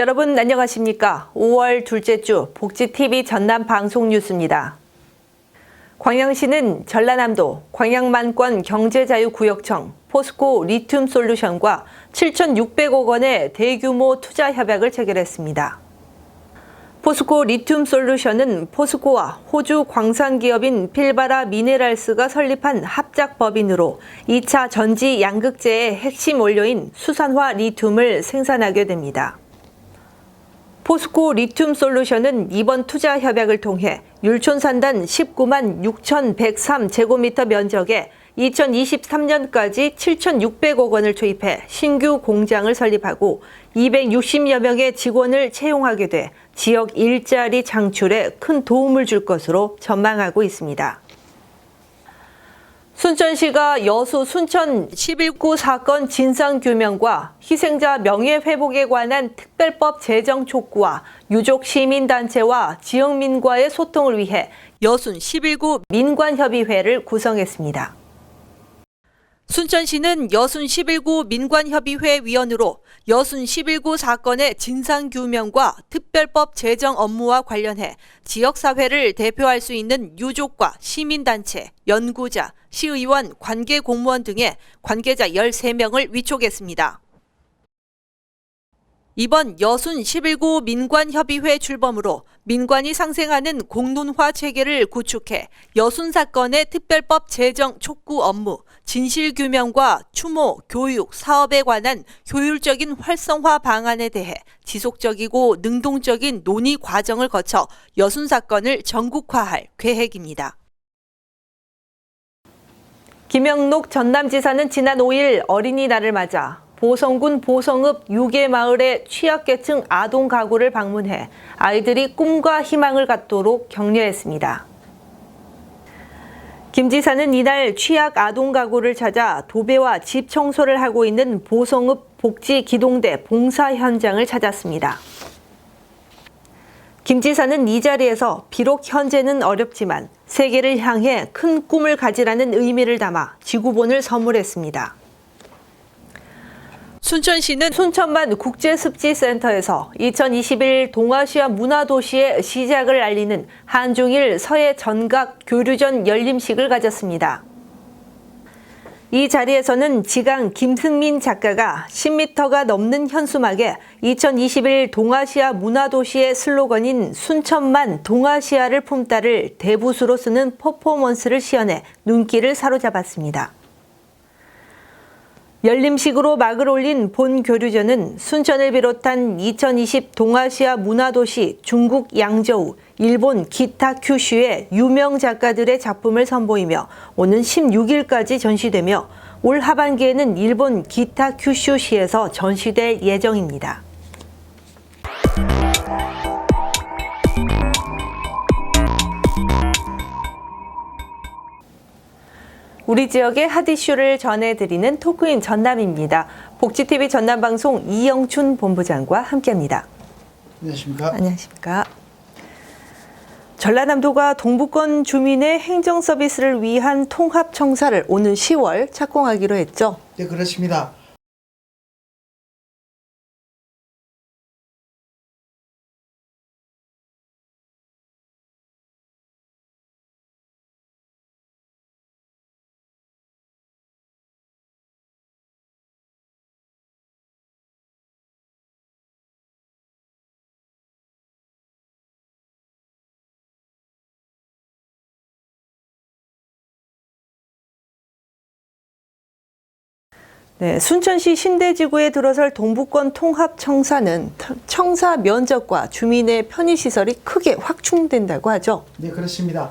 여러분 안녕하십니까? 5월 둘째 주 복지TV 전남 방송 뉴스입니다. 광양시는 전라남도 광양만권 경제자유구역청 포스코 리튬 솔루션과 7,600억 원의 대규모 투자 협약을 체결했습니다. 포스코 리튬 솔루션은 포스코와 호주 광산 기업인 필바라 미네랄스가 설립한 합작 법인으로 2차 전지 양극재의 핵심 원료인 수산화 리튬을 생산하게 됩니다. 포스코 리튬 솔루션은 이번 투자 협약을 통해 율촌산단 19만 6,103제곱미터 면적에 2023년까지 7,600억 원을 투입해 신규 공장을 설립하고 260여 명의 직원을 채용하게 돼 지역 일자리 창출에 큰 도움을 줄 것으로 전망하고 있습니다. 순천시가 여수 순천 11구 사건 진상규명과 희생자 명예회복에 관한 특별법 제정 촉구와 유족 시민단체와 지역민과의 소통을 위해 여순 11구 민관협의회를 구성했습니다. 순천시는 여순 11구 민관협의회 위원으로 여순 11구 사건의 진상규명과 특별법 제정 업무와 관련해 지역사회를 대표할 수 있는 유족과 시민단체, 연구자, 시의원, 관계 공무원 등의 관계자 13명을 위촉했습니다. 이번 여순 11구 민관협의회 출범으로 민관이 상생하는 공론화 체계를 구축해 여순 사건의 특별법 제정 촉구 업무, 진실규명과 추모, 교육, 사업에 관한 효율적인 활성화 방안에 대해 지속적이고 능동적인 논의 과정을 거쳐 여순 사건을 전국화할 계획입니다. 김영록 전남지사는 지난 5일 어린이날을 맞아 보성군 보성읍 유계마을의 취약계층 아동 가구를 방문해 아이들이 꿈과 희망을 갖도록 격려했습니다. 김 지사는 이날 취약 아동 가구를 찾아 도배와 집 청소를 하고 있는 보성읍 복지 기동대 봉사 현장을 찾았습니다. 김 지사는 이 자리에서 비록 현재는 어렵지만 세계를 향해 큰 꿈을 가지라는 의미를 담아 지구본을 선물했습니다. 순천시는 순천만 국제습지센터에서 2021 동아시아 문화도시의 시작을 알리는 한중일 서해 전각 교류전 열림식을 가졌습니다. 이 자리에서는 지강 김승민 작가가 10m가 넘는 현수막에 2021 동아시아 문화도시의 슬로건인 순천만 동아시아를 품다를 대부수로 쓰는 퍼포먼스를 시연해 눈길을 사로잡았습니다. 열림식으로 막을 올린 본 교류전은 순천을 비롯한 2020 동아시아 문화도시 중국 양저우, 일본 기타 큐슈의 유명 작가들의 작품을 선보이며 오는 16일까지 전시되며 올 하반기에는 일본 기타 큐슈시에서 전시될 예정입니다. 우리 지역의 핫 이슈를 전해드리는 토크인 전남입니다. 복지TV 전남방송 이영춘 본부장과 함께합니다. 안녕하십니까? 안녕하십니까. 전라남도가 동부권 주민의 행정 서비스를 위한 통합 청사를 오는 10월 착공하기로 했죠. 네, 그렇습니다. 네, 순천시 신대지구에 들어설 동부권 통합 청사는 청사 면적과 주민의 편의시설이 크게 확충된다고 하죠. 네, 그렇습니다.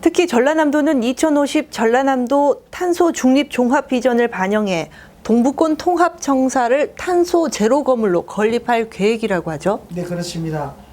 특히 전라남도는 2050 전라남도 탄소 중립 종합 비전을 반영해 동부권 통합 청사를 탄소 제로 건물로 건립할 계획이라고 하죠. 네, 그렇습니다.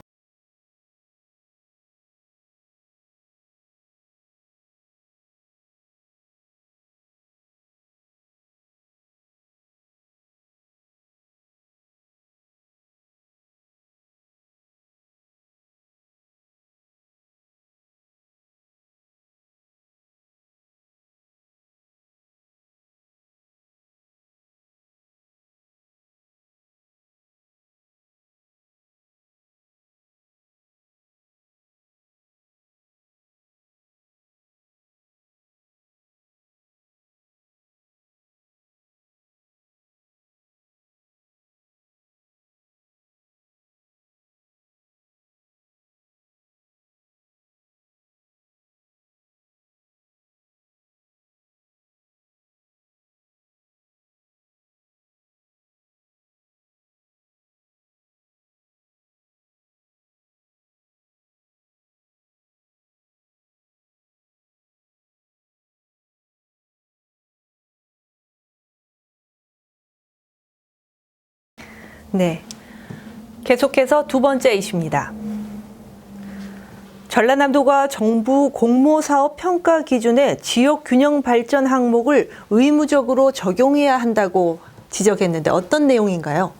네. 계속해서 두 번째 이슈입니다. 전라남도가 정부 공모사업 평가 기준에 지역 균형 발전 항목을 의무적으로 적용해야 한다고 지적했는데 어떤 내용인가요?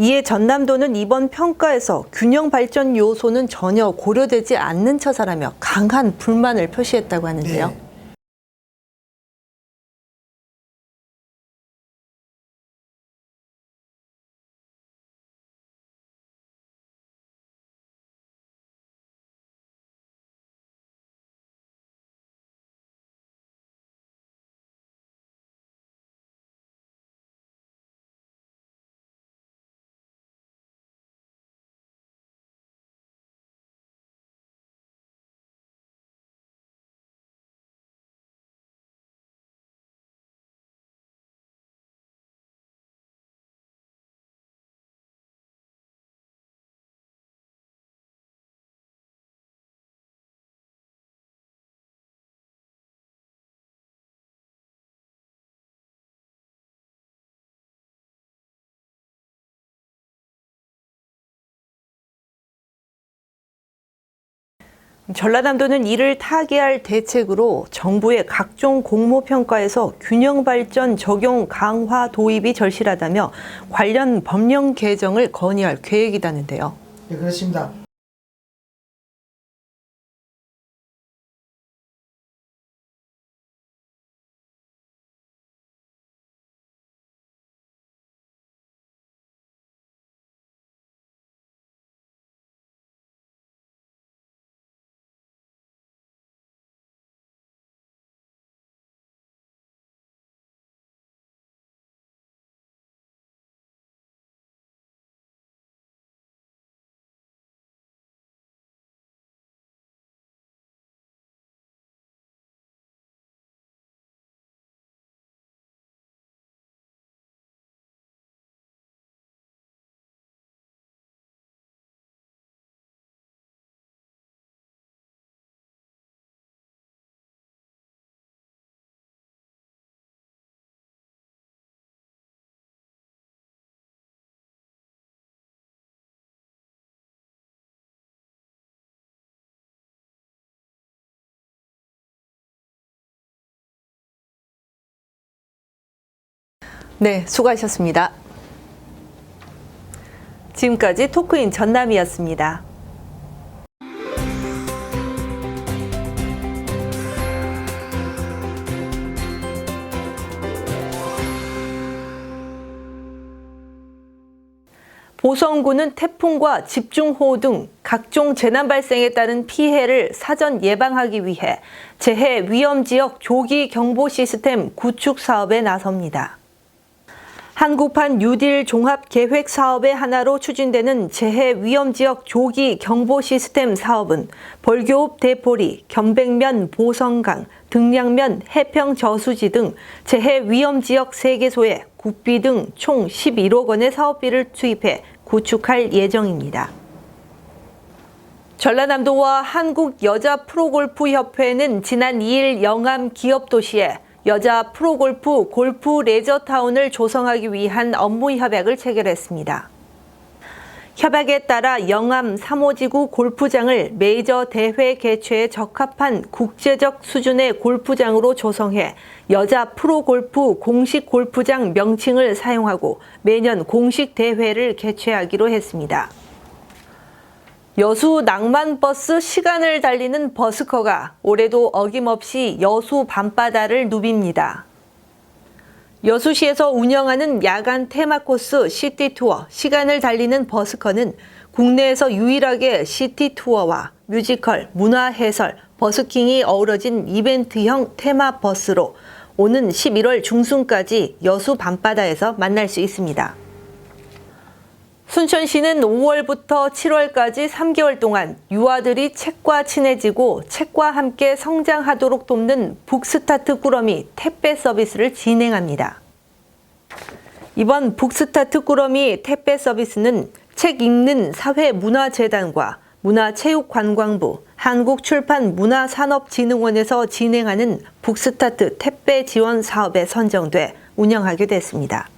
이에 전남도는 이번 평가에서 균형 발전 요소는 전혀 고려되지 않는 처사라며 강한 불만을 표시했다고 하는데요. 네. 전라남도는 이를 타개할 대책으로 정부의 각종 공모 평가에서 균형 발전 적용 강화 도입이 절실하다며 관련 법령 개정을 건의할 계획이라는데요. 네, 그렇습니다. 네, 수고하셨습니다. 지금까지 토크인 전남이었습니다. 보성구는 태풍과 집중호우 등 각종 재난 발생에 따른 피해를 사전 예방하기 위해 재해 위험 지역 조기 경보 시스템 구축 사업에 나섭니다. 한국판 뉴딜 종합 계획 사업의 하나로 추진되는 재해 위험 지역 조기 경보 시스템 사업은 벌교읍 대포리, 견백면 보성강, 등량면 해평 저수지 등 재해 위험 지역 3개소에 국비 등 총 11억 원의 사업비를 투입해 구축할 예정입니다. 전라남도와 한국 여자 프로골프 협회는 지난 2일 영암 기업도시에 여자 프로골프 골프 레저타운을 조성하기 위한 업무 협약을 체결했습니다. 협약에 따라 영암 3호지구 골프장을 메이저 대회 개최에 적합한 국제적 수준의 골프장으로 조성해 여자 프로골프 공식 골프장 명칭을 사용하고 매년 공식 대회를 개최하기로 했습니다. 여수 낭만버스 시간을 달리는 버스커가 올해도 어김없이 여수 밤바다를 누빕니다. 여수시에서 운영하는 야간 테마 코스 시티 투어 시간을 달리는 버스커는 국내에서 유일하게 시티 투어와 뮤지컬, 문화 해설, 버스킹이 어우러진 이벤트형 테마 버스로 오는 11월 중순까지 여수 밤바다에서 만날 수 있습니다. 순천시는 5월부터 7월까지 3개월 동안 유아들이 책과 친해지고 책과 함께 성장하도록 돕는 북스타트 꾸러미 택배 서비스를 진행합니다. 이번 북스타트 꾸러미 택배 서비스는 책 읽는 사회문화재단과 문화체육관광부, 한국출판문화산업진흥원에서 진행하는 북스타트 택배 지원 사업에 선정돼 운영하게 됐습니다.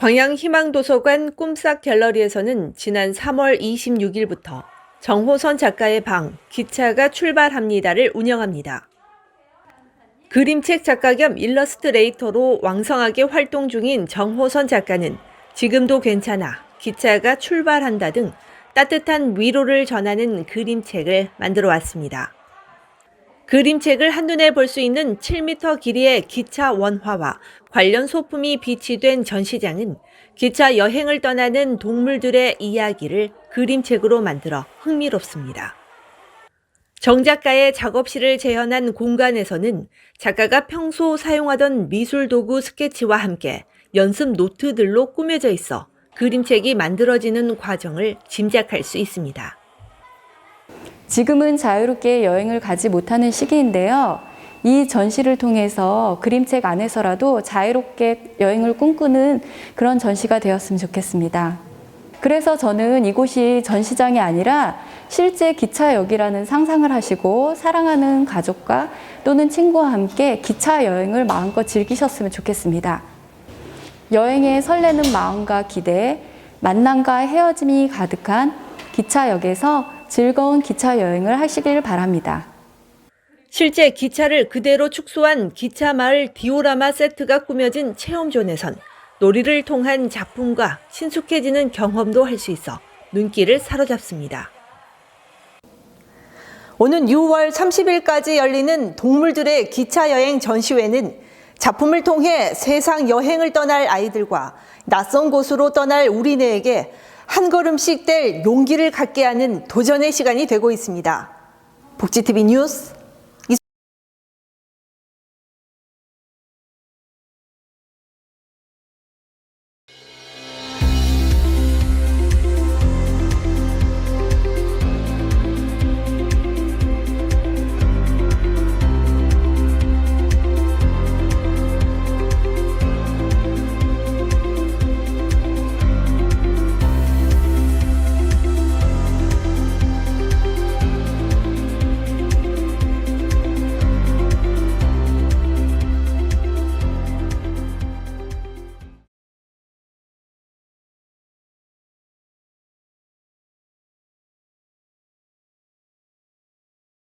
광양희망도서관 꿈싹 갤러리에서는 지난 3월 26일부터 정호선 작가의 방 기차가 출발합니다를 운영합니다. 그림책 작가 겸 일러스트레이터로 왕성하게 활동 중인 정호선 작가는 지금도 괜찮아 기차가 출발한다 등 따뜻한 위로를 전하는 그림책을 만들어 왔습니다. 그림책을 한눈에 볼 수 있는 7m 길이의 기차 원화와 관련 소품이 비치된 전시장은 기차 여행을 떠나는 동물들의 이야기를 그림책으로 만들어 흥미롭습니다. 정 작가의 작업실을 재현한 공간에서는 작가가 평소 사용하던 미술 도구 스케치와 함께 연습 노트들로 꾸며져 있어 그림책이 만들어지는 과정을 짐작할 수 있습니다. 지금은 자유롭게 여행을 가지 못하는 시기인데요. 이 전시를 통해서 그림책 안에서라도 자유롭게 여행을 꿈꾸는 그런 전시가 되었으면 좋겠습니다. 그래서 저는 이곳이 전시장이 아니라 실제 기차역이라는 상상을 하시고 사랑하는 가족과 또는 친구와 함께 기차 여행을 마음껏 즐기셨으면 좋겠습니다. 여행에 설레는 마음과 기대, 만남과 헤어짐이 가득한 기차역에서 즐거운 기차 여행을 하시길 바랍니다. 실제 기차를 그대로 축소한 기차 마을 디오라마 세트가 꾸며진 체험존에선 놀이를 통한 작품과 친숙해지는 경험도 할 수 있어 눈길을 사로잡습니다. 오는 6월 30일까지 열리는 동물들의 기차 여행 전시회는 작품을 통해 세상 여행을 떠날 아이들과 낯선 곳으로 떠날 우리네에게 한 걸음씩 뗄 용기를 갖게 하는 도전의 시간이 되고 있습니다. 복지TV 뉴스